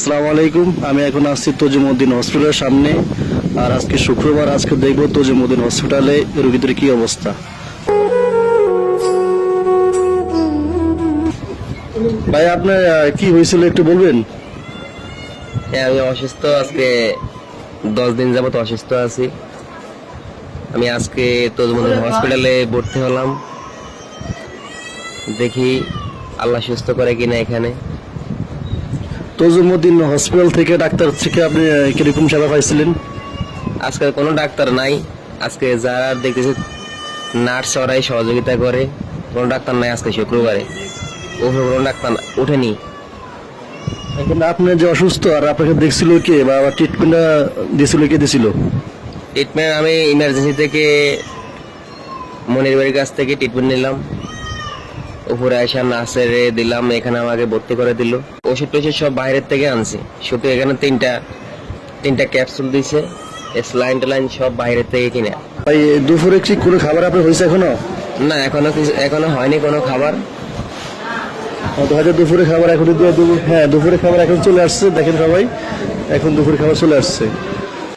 আসসালামু আলাইকুম। আমি এখন আসছি তজিমুদ্দিন হসপিটালের সামনে। আর আজকে শুক্রবার, আজকে দেখব তজিমুদ্দিন হসপিটালে রোগীদের কি অবস্থা। ভাই, আপনার কি হয়েছিল একটু বলবেন? হ্যাঁ আমি অসুস্থ। আজকে দশ দিন যাবত অসুস্থ আছি। আমি আজকে তোজমদন হসপিটালে ভর্তি হলাম। দেখি আল্লাহ সুস্থ করে কিনা এখানে। তজিমুদ্দিন হসপিটাল থেকে ডাক্তার থেকে আপনি কীরকম সেবা পাইছিলেন? আজকে কোনো ডাক্তার নাই। আজকে যারা দেখতেছে নার্স ওরাই সহযোগিতা করে। কোনো ডাক্তার নাই আজকে শুক্রবারে। ওখানে কোনো ডাক্তার ওঠেনি। এখন আপনি যে অসুস্থ আর আপনাকে দেখছিল কে বা ট্রিটমেন্টটা দিয়েছিল কে দিয়েছিল ট্রিটমেন্ট আমি ইমার্জেন্সি থেকে মনির বাড়ির কাছ থেকে ট্রিটমেন্ট নিলাম। উপরে আসা নার্সের দিলাম এখানে আমাকে ভর্তি করে দিল। ওষুধ টষুধ সব বাইরের থেকে আনছি। শুধু এখানে তিনটা তিনটা ক্যাপসুল দিছে স্লাইন টেলাইন সব বাইরের থেকে কিনে। ভাই দুপুরে কি কোনো খাবার আপনার হয়েছে এখনও? না এখনও কিছু এখনও হয়নি কোনো খাবার। হয়তো দুপুরে খাবার এখন হ্যাঁ দুপুরে খাবার এখন চলে আসছে দেখেন সবাই। এখন দুপুরে খাবার চলে আসছে।